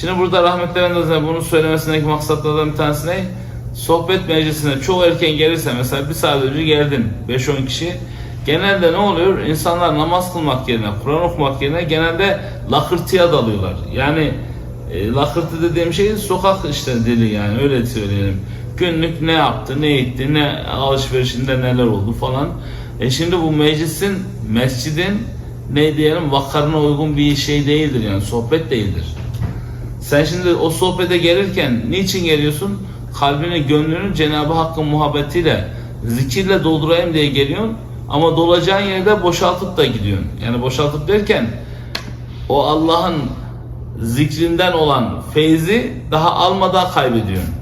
Şimdi burada rahmetli Efendimiz'e bunu söylemesindeki maksatlardan bir tanesi ne? Sohbet meclisine çok erken gelirse mesela bir saat önce geldin 5-10 kişi. Genelde ne oluyor? İnsanlar namaz kılmak yerine, Kur'an okumak yerine genelde lakırtıya dalıyorlar. Yani e, lakırtı dediğim şey sokak işte dili yani öyle söyleyelim. Günlük ne yaptı, ne etti, ne alışverişinde neler oldu falan. E şimdi bu meclisin, mescidin ne diyelim vakarına uygun bir şey değildir yani sohbet değildir. Sen şimdi o sohbete gelirken niçin geliyorsun? Kalbini, gönlünü Cenab-ı Hakk'ın muhabbetiyle, zikirle doldurayım diye geliyorsun. Ama dolacağın yerde boşaltıp da gidiyorsun. Yani boşaltıp derken o Allah'ın zikrinden olan feyzi daha almadan kaybediyorsun.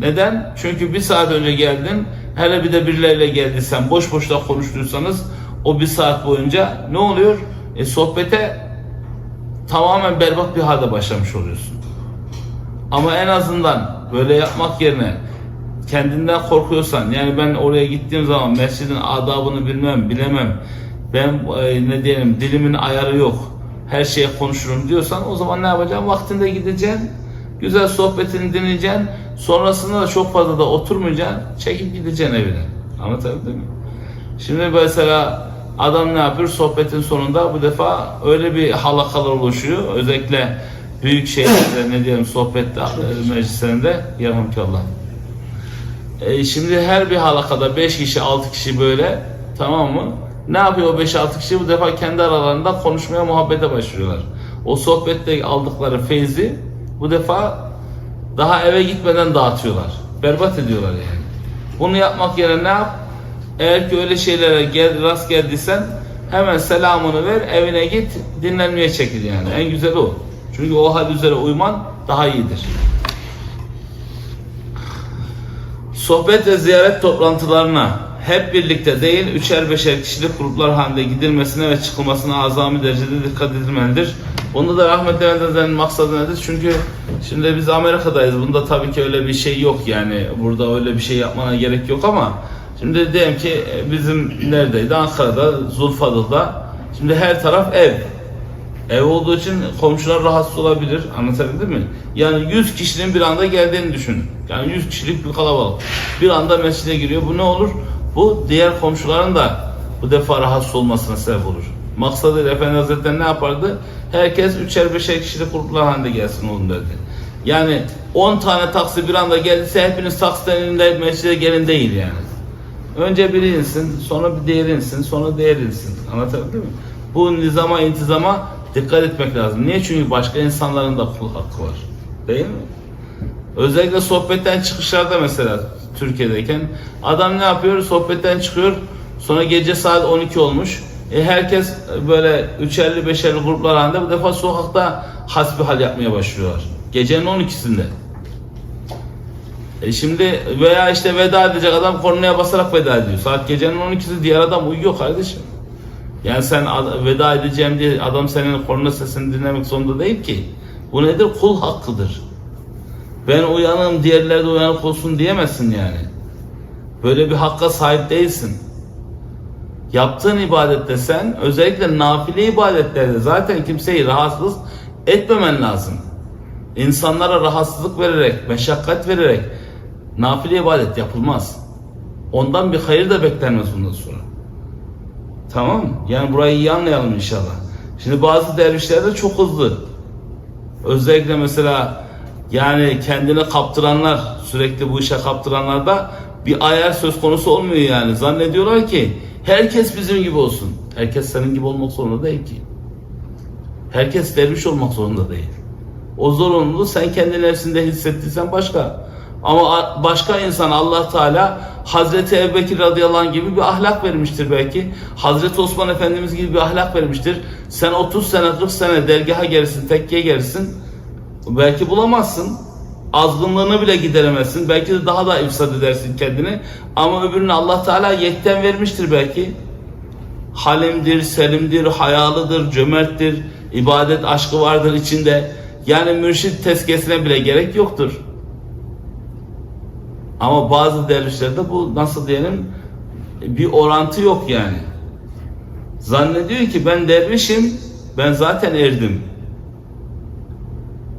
Neden? Çünkü bir saat önce geldin, hele bir de birileriyle geldiysen, boş boşta konuştuysanız o bir saat boyunca ne oluyor? E, sohbete tamamen berbat bir halde başlamış oluyorsun. Ama en azından böyle yapmak yerine kendinden korkuyorsan yani ben oraya gittiğim zaman mescidin adabını bilmem, bilemem. Ben e, ne diyelim dilimin ayarı yok. Her şeye konuşurum diyorsan o zaman ne yapacaksın? Vaktinde gideceksin. Güzel sohbetini dinleyeceksin. Sonrasında da çok fazla da oturmayacaksın. Çekip gideceksin evine. Anlatabildim mi? Şimdi mesela adam ne yapıyor? Sohbetin sonunda bu defa öyle bir halakalar oluşuyor. Özellikle büyük şehirlerde ne diyelim sohbet e, meclislerinde yarhamdülillah. E, şimdi her bir halakada 5 kişi 6 kişi böyle tamam mı? Ne yapıyor o 5-6 kişi? Bu defa kendi aralarında konuşmaya muhabbete başlıyorlar. O sohbette aldıkları feyzi bu defa daha eve gitmeden dağıtıyorlar. Berbat ediyorlar yani. Bunu yapmak yerine ne yap? Eğer ki öyle şeylere gel, rast geldiysen hemen selamını ver, evine git, dinlenmeye çekil yani. En güzeli o. Çünkü o hal üzere uyman daha iyidir. Sohbet ve ziyaret toplantılarına hep birlikte değil, üçer beşer kişilik gruplar halinde gidilmesine ve çıkılmasına azami derecede dikkat edilmelidir. Bunda da rahmetli Efendimiz'in maksadı nedir? Çünkü şimdi biz Amerika'dayız. Bunda tabii ki öyle bir şey yok yani. Burada öyle bir şey yapmana gerek yok ama şimdi diyelim ki e, bizim neredeydi? Ankara'da, Zulfadıl'da. Şimdi her taraf ev. Ev olduğu için komşular rahatsız olabilir. Anlatabildim mi? Yani 100 kişinin bir anda geldiğini düşün. Yani 100 kişilik bir kalabalık. Bir anda mescide giriyor. Bu ne olur? Bu diğer komşuların da bu defa rahatsız olmasına sebep olur. Maksadı Efendi Hazretleri ne yapardı? Herkes üçer beşer kişilik gruplar halinde gelsin oğlum derdi. Yani 10 tane taksi bir anda geldiyse hepiniz taksiden mescide gelin değil yani. Önce biri insin, sonra bir diğeri insin, sonra diğeri insin. Anlatabildim mi? Bu nizama, intizama dikkat etmek lazım. Niye? Çünkü başka insanların da kul hakkı var. Değil mi? Özellikle sohbetten çıkışlarda mesela Türkiye'deyken adam ne yapıyor? Sohbetten çıkıyor. Sonra gece saat 12 olmuş. E herkes böyle üçerli beşerli gruplar halinde bu defa sokakta hasbihal yapmaya başlıyorlar. Gecenin 12'sinde. E şimdi veya işte veda edecek adam kornaya basarak veda ediyor. Saat gecenin 12'si diğer adam uyuyor kardeşim. Yani sen veda edeceğim diye adam senin korna sesini dinlemek zorunda değil ki. Bu nedir? Kul hakkıdır. Ben uyanım diğerleri de uyanık olsun diyemezsin yani. Böyle bir hakka sahip değilsin. Yaptığın ibadette sen özellikle nafile ibadetlerde zaten kimseyi rahatsız etmemen lazım. İnsanlara rahatsızlık vererek, meşakkat vererek nafile ibadet yapılmaz. Ondan bir hayır da beklenmez bundan sonra. Tamam mı? Yani burayı iyi anlayalım inşallah. Şimdi bazı dervişler de çok hızlı. Özellikle mesela yani kendini kaptıranlar, sürekli bu işe kaptıranlarda bir ayar söz konusu olmuyor yani. Zannediyorlar ki herkes bizim gibi olsun. Herkes senin gibi olmak zorunda değil ki. Herkes derviş olmak zorunda değil. O zorunluluğu sen kendi nefsinde hissettiysen başka. Ama başka insan Allah Teala Hazreti Ebubekir radıyallahu anh gibi bir ahlak vermiştir belki. Hazreti Osman Efendimiz gibi bir ahlak vermiştir. Sen 30 sene 40 sene dergaha gelirsin, tekkeye gelirsin. Belki bulamazsın. Azgınlığını bile gideremezsin. Belki de daha da ifsad edersin kendini. Ama öbürünü Allah Teala yetten vermiştir belki. Halimdir, selimdir, hayalıdır, cömerttir, ibadet aşkı vardır içinde. Yani mürşit tezkesine bile gerek yoktur. Ama bazı dervişlerde bu nasıl diyelim bir orantı yok yani. Zannediyor ki ben dervişim, ben zaten erdim.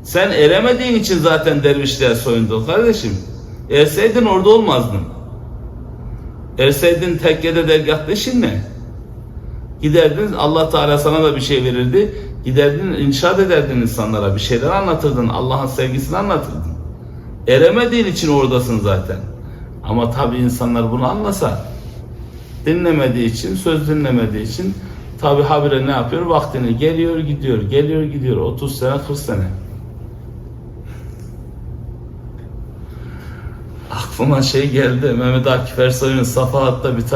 Sen eremediğin için zaten dervişliğe soyundun kardeşim. Erseydin orada olmazdın. Erseydin tekkede dergahta işin ne? Giderdin Allah Teala sana da bir şey verirdi. Giderdin inşaat ederdin insanlara bir şeyler anlatırdın. Allah'ın sevgisini anlatırdın. Eremediğin için oradasın zaten. Ama tabi insanlar bunu anlasa dinlemediği için, söz dinlemediği için tabi habire ne yapıyor? Vaktini geliyor gidiyor, geliyor gidiyor. 30 sene, 40 sene. Aklıma şey geldi. Mehmet Akif Ersoy'un Safahat'ta bir tane